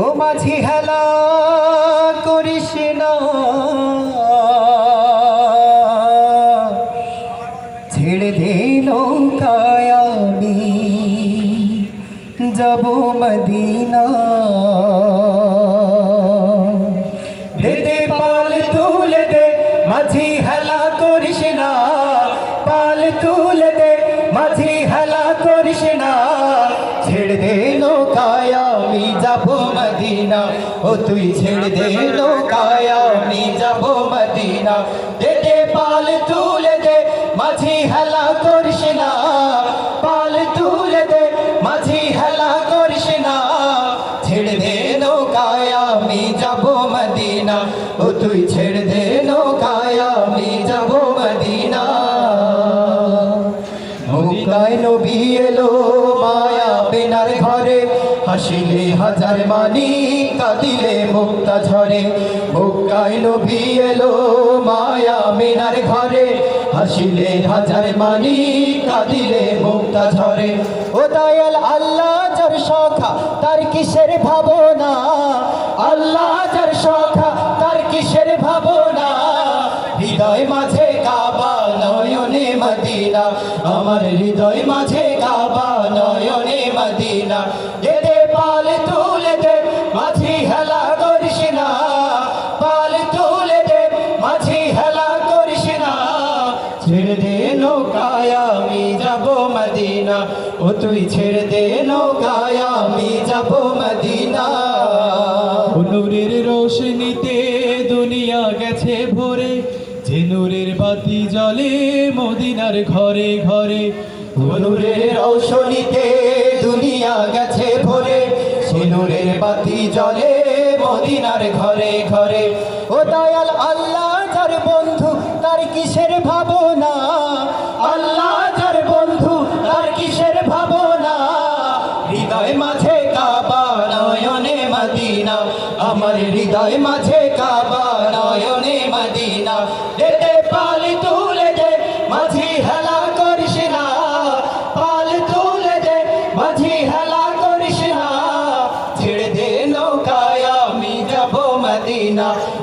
ও মাঝি হেলা করিস না। ছেড়ে দে নৌকায় আমি, যাব মদিনা। মাঝি হেলা করিস না। পাল তুলে দে, মাঝি হেলা করিস না। ছেড়ে দে নৌকায় আমি যাব মদিনা। ও তুই ছেড়ে দে নৌকায় আমি যাব মদিনা। দে দে পাল তুলে দে মাঝি হেলা করিস না। পাল তুলে দে মাঝি হেলা করিস না। ছেড়ে দে নৌকায় আমি যাব মদিনা। ও তুই ছেড়ে দে নৌকায় আমি যাব মদিনা। নৌকায় নবী এলো মায়া বেনার ঘরে। হাসিলে হাজার মানি কাঁদিলে মুক্তা ঝরে। নবী এলো মায়া বেনার ঘরে। হাসিলে হাজার মানি কাঁদিলে মুক্তা ঝরে। ও দয়াল আল্লাহ যার সখা, তার কিসের ভাবনা? আল্লাহ যার সখা, তার কিসের ভাবনা? হৃদয় মাঝে কাবা নয়নে মদিনা। আমার হৃদয় মাঝে কাবা নয়নে মদিনা। ছেড়ে দে নৌকায় আমি যাব মদিনা। ও তুই ছেড়ে দে নৌকায় আমি যাব মদিনা। নূরের রোশনীতে দুনিয়া গেছে ভরে যে নূরের বাতি জ্বলে মদিনার ঘরে ঘরে। নূরের রৌশনীতে দুনিয়া গেছে ভরে সে নূরের বাতি জ্বলে মদিনার ঘরে ঘরে। ও দয়াল আল্লাহ যার বন্ধু, তার কিসের ভাবনা? আল্লাহ যার বন্ধু, তার কিসের ভাবনা? হৃদয় মাঝে কাবা, নয়নে মদিনা। আমার হৃদয় মাঝে কাবা, নয়নে মদিনা। যেতে পালি তুলে দে, মাঝি হেলা করিস না। পাল তুলে মাঝি হেলা করিস না। ছেড়ে দে নৌকায়, আমি যাব মদিনা।